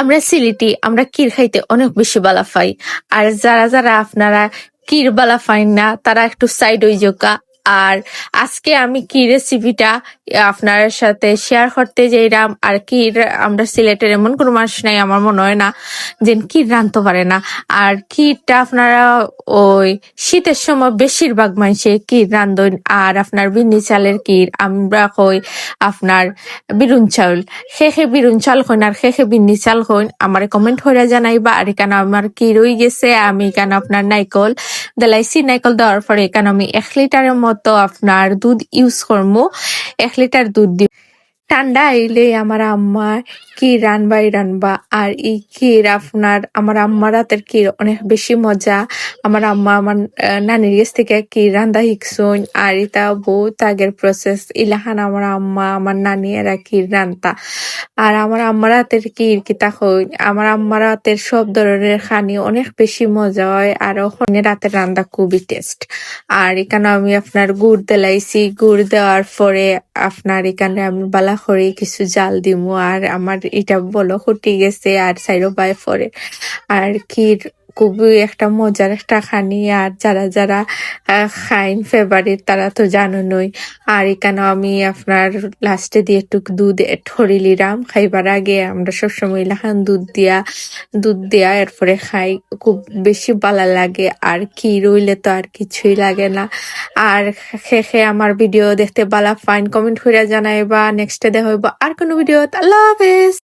আমরা সিলেটি, আমরা কির খাইতে অনেক বেশি বালা পাই। আর যারা যারা আপনারা কির বালা পাই না, তারা একটু সাইড হয়ে যোগা আর আজকে আমি কি রেসিপিটা আপনার সাথে শেয়ার করতে যাইরাম? আর কি আমরা সিলেটের এমন কোনো মানুষ নাই, আমার মনে হয় না যে কি রাঁধতে পারে না। আর কিটা আপনারা ওই শীতের সময় বেশিরভাগ মানুষে কি রান্ধন আর আপনার বিন্নি চালের কির আমরা কই আপনার বিরুন চাউল সে বিরুন চাল হইন আর সে বিন্নি চাল হইন আমার কমেন্ট হইরা জানাইবা। আর এখানে আমার কি রই গেছে? আমি এখানে আপনার নাইকল দেলাইছি। নাইকল দেওয়ার পরে এখানে আমি এক লিটারের মতো আপনার দুধ ইউজ করব। এক লিটার দুধ দিব। ঠান্ডা আইলে আমার আম্মা কি রানবাই রানবা? আর এই ক্ষীর আপনার আমার আম্মার হাতের ক্ষীর অনেক বেশি মজা? আমার আম্মা আমার নানির কাছ থেকে কি রান্দা শিখছুন আর এটা বহুত আগের প্রসেস ইলাহান আমার আম্মা, আমার নানি এরা ক্ষীর রান্তা আর আমার আম্মার হাতের ক্ষীর কিতা হই আমার আম্মার হাতের সব ধরনের খানি অনেক বেশি মজা হয়, আর ওখানে রাতের রান্না খুবই টেস্ট আর এখানে আমি আপনার গুড় দিলাইছি। গুড় দেওয়ার পরে আপনার এখানে আমি বালা করে কিছু জাল দিমু, আর আমার এটা বলো হটি গেছে আর সাইরো বাই ফরে। আর ক্ষীর খুবই একটা মজার একটা খানি। আর যারা যারা খাইন ফেভারিট তারা তো জানোই আর এখানে আমি আপনার লাস্টে দিয়ে একটু দুধ ঠরি লিরাম খাইবার আগে আমরা সবসময় লাখান দুধ দিয়া, দুধ দেয়া এরপরে খাই। খুব বেশি ভালো লাগে। আর কি রইলে তো আর কিছুই লাগে না। আর শেষে আমার ভিডিও দেখতে বালা ফাইন কমেন্ট করে জানাইবা। নেক্সটে দেখা হইব আর কোনো ভিডিও আল্লাহ হাফেজ!